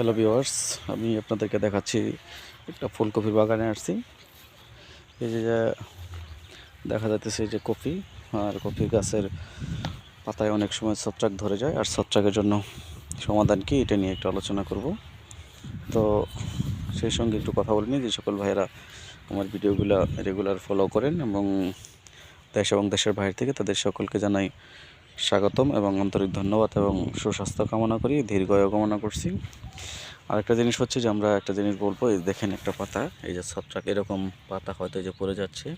Hello viewers আমি আপনাদেরকে দেখাচ্ছি একটা ফুলকপির বাগানে আসছি। এই যে, দেখা যাচ্ছে এই যে কপি, আর কপি গাছের পাতায় অনেক সময় ছত্রাক ধরে যায়, আর ছত্রাকের জন্য সমাধান কি এটা নিয়ে একটু আলোচনা করব। তো সেই সঙ্গে একটু কথা বলিনি যে, সকল ভাইয়েরা আমার ভিডিওগুলো রেগুলার ফলো করেন এবং দেশ এবং দেশের বাইরে থেকে তাদের সকলকে জানাই স্বাগতম এবং আন্তরিক ধন্যবাদ এবং সুস্বাস্থ্য কামনা করি, দীর্ঘায়ু কামনা করছি। আরেকটা জিনিস হচ্ছে যে আমরা একটা জিনিস বলব, এই দেখেন একটা পাতা, এই যে ছত্রাক, এরকম পাতা হয়তো যে পড়ে যাচ্ছে।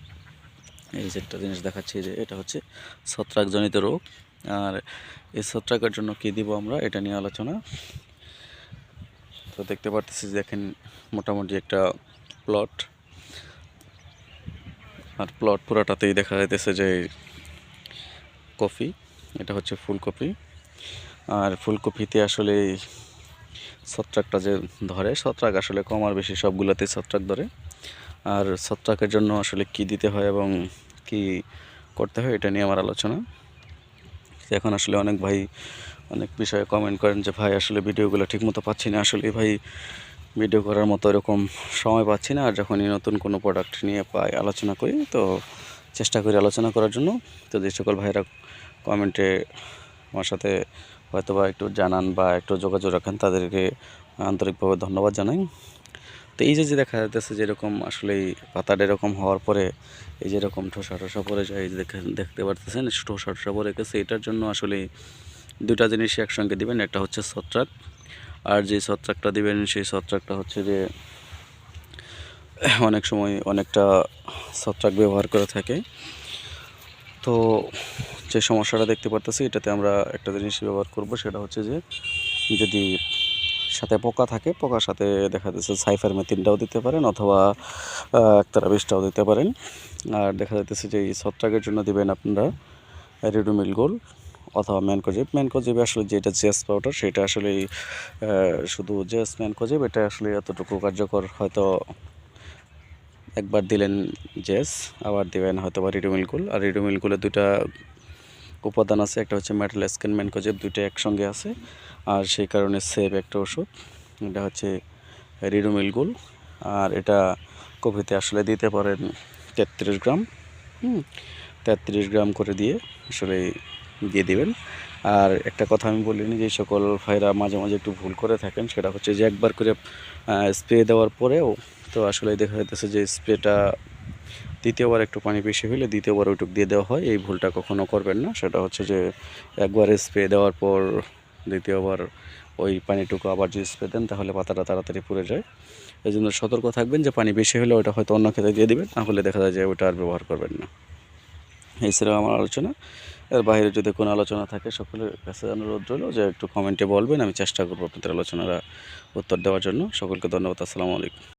এই যে একটা জিনিস দেখাচ্ছি যে এটা হচ্ছে ছত্রাকজনিত রোগ। আর এই ছত্রাকের জন্য কী দিব আমরা, এটা নিয়ে আলোচনা। তো দেখতে পারতেছি দেখেন মোটামুটি একটা প্লট। আর প্লট পুরাটাতেই দেখা যাইতেছে যে কফি। এটা হচ্ছে ফুলকপি। আর ফুলকপিতে আসলে ছত্রাকটা যে ধরে, ছত্রাক আসলে কম আর বেশি সবগুলোতেই ছত্রাক ধরে। আর ছত্রাকের জন্য আসলে কি দিতে হয় এবং কি করতে হয়, এটা নিয়ে আমার আলোচনা। এখন আসলে অনেক ভাই অনেক বিষয়ে কমেন্ট করেন যে, ভাই, আসলে ভিডিওগুলো ঠিকমতো পাচ্ছি না। আসলে ভাই ভিডিও করার মতো এরকম সময় পাচ্ছি না। আর যখনই নতুন কোনো প্রোডাক্ট নিয়ে পাই, আলোচনা করি, তো চেষ্টা করি আলোচনা করার জন্য। তো যে সকল ভাইরা কমেন্টে আমার সাথে হয়তো বা একটু জানান বা একটু যোগাযোগ রাখেন, তাদেরকে আন্তরিকভাবে ধন্যবাদ জানাই। তো এই যে যে দেখা যাচ্ছে যেরকম আসলে এই পাতাটা এরকম হওয়ার পরে এই যে এরকম ঠোসা ঠোসা পরে যায় দেখতে পারতেছেন, ঠোসা ঠোসা পরে গেছে, এটার জন্য আসলে দুটা জিনিস একসঙ্গে দিবেন, একটা হচ্ছে ছত্রাক। আর যে ছত্রাকটা দিবেন, সেই ছত্রাকটা হচ্ছে যে অনেক সময় অনেকটা ছত্রাক ব্যবহার করে থাকে। তো যে সমস্যাটা দেখতে পারতেছি, এটাতে আমরা একটা জিনিস ব্যবহার করব, সেটা হচ্ছে যে যদি সাথে পোকা থাকে, পোকার সাথে দেখা যাচ্ছে সাইফার মেথিনটাও দিতে পারেন অথবা একতারা বিষটাও দিতে পারেন। আর দেখা যাচ্ছে যে এই ছত্রাকের জন্য দিবেন আপনারা রেডুমিল গোল অথবা ম্যানকোজেব। ম্যানকোজেব আসলে যেটা জেস পাউডার, সেটা আসলে শুধু জেস ম্যানকোজেব, এটা আসলে এতটুকু কার্যকর হয়তো একবার দিলেন জেস আবার দিবেন হয়তো বা রিডোমিলকুল আর রিডোমিলকুলের দুটা উপাদান আছে, একটা হচ্ছে মেটাল স্ক্যান ম্যানকোজেব দুইটা একসঙ্গে আছে। আর সেই কারণে সেভ একটা ওষুধ, এটা হচ্ছে রিডোমিলকুল আর এটা কপিতে আসলে দিতে পারেন তেত্রিশ গ্রাম, হুম, তেত্রিশ গ্রাম করে দিয়ে আসলে দিয়ে দেবেন। আর একটা কথা আমি বলিনি যে সকল ভাইরা মাঝে মাঝে একটু ভুল করে থাকেন, সেটা হচ্ছে যে, একবার করে স্প্রে দেওয়ার পরেও তো আসলে দেখা যাইতেছে যে স্প্রেটা দ্বিতীয়বার একটু পানি বেশি হলে দ্বিতীয়বার ওইটুক দিয়ে দেওয়া হয়, এই ভুলটা কখনও করবেন না। সেটা হচ্ছে যে একবার স্প্রে দেওয়ার পর দ্বিতীয়বার ওই পানিটুকু আবার যদি স্প্রে দেন তাহলে পাতাটা তাড়াতাড়ি পুড়ে যায়। এই জন্য সতর্ক থাকবেন যে পানি বেশি হলে ওটা হয়তো অন্য ক্ষেত্রে দিয়ে দেবেন তাহলে দেখা যায় যে ওটা আর ব্যবহার করবেন না। এই ছিল আমার আলোচনা। এর বাইরে যদি কোনো আলোচনা থাকে, সকলের কাছে অনুরোধ রইল যে একটু কমেন্টে বলবেন, আমি চেষ্টা করব আপনাদের আলোচনারা উত্তর দেওয়ার জন্য। সকলকে ধন্যবাদ, আসসালামু আলাইকুম।